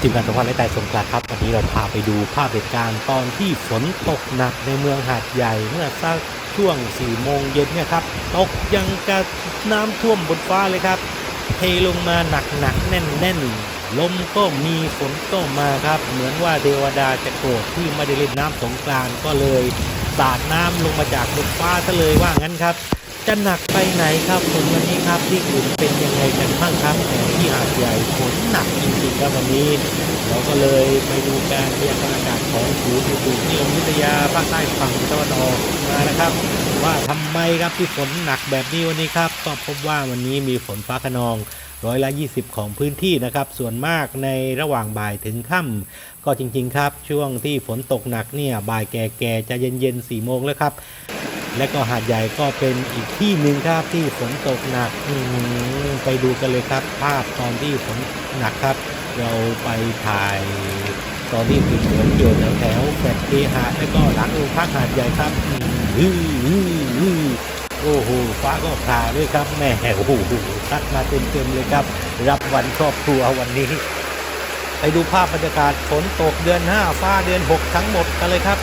ทีมงานสงขลาและแต่สงขลาครับวันนี้เราพาไปดูภาพเหตุการณ์ตอนที่ฝนตกหนักในเมืองหาดใหญ่เมื่อสักช่วง4โมงเย็นเนี่ยครับตกยังกับน้ำท่วมบนฟ้าเลยครับ เทลงมาหนักหนักๆแน่นแน่นๆลมก็มีฝนก็มาครับ เหมือนว่าเทวดาจะโกรธที่ไม่ได้เล่นน้ำสงกรานก็เลยสาดน้ำลงมาจากบนฟ้าซะเลยว่างั้นครับ จะหนักไปไหนครับฝนวันนี้ครับที่อื่นเป็นยังไงกันบ้างครับแต่ที่หาดใหญ่ฝนหนักจริงๆครับวันนี้ เราก็เลยไปดูการพยากรณ์อากาศของศูนย์อุตุนิยมวิทยาภาคใต้ฝั่งตะวันออกมานะครับ ว่าทำไมครับที่ฝนหนักแบบนี้วันนี้ครับก็พบว่าวันนี้มีฝนฟ้าขนองร้อยละ 20 ของพื้นที่นะครับ ส่วนมากในระหว่างบ่ายถึงค่ำก็จริงๆครับ ช่วงที่ฝนตกหนักเนี่ยบ่ายแก่ๆจะเย็นๆ4โมงแล้วครับ และก็หาดใหญ่ก็เป็นอีกที่หนึ่งครับที่ฝนตกหนักไปดูกันเลยครับ ภาพตอนที่ฝนหนักครับ เราไปถ่ายตอนที่ติดฝนอยู่แถวแถวแฟลตเคหะและก็หลังโรงพักหาดใหญ่ครับโอ้โหฟ้าก็ผ่าด้วยครับแม่โอ้โหซัดมาเต็มๆเลยครับ รับวันครอบครัววันนี้ ไปดูภาพบรรยากาศฝนตกเดือน 5 ฟ้าเดือน 6 ทั้งหมดกันเลยครับ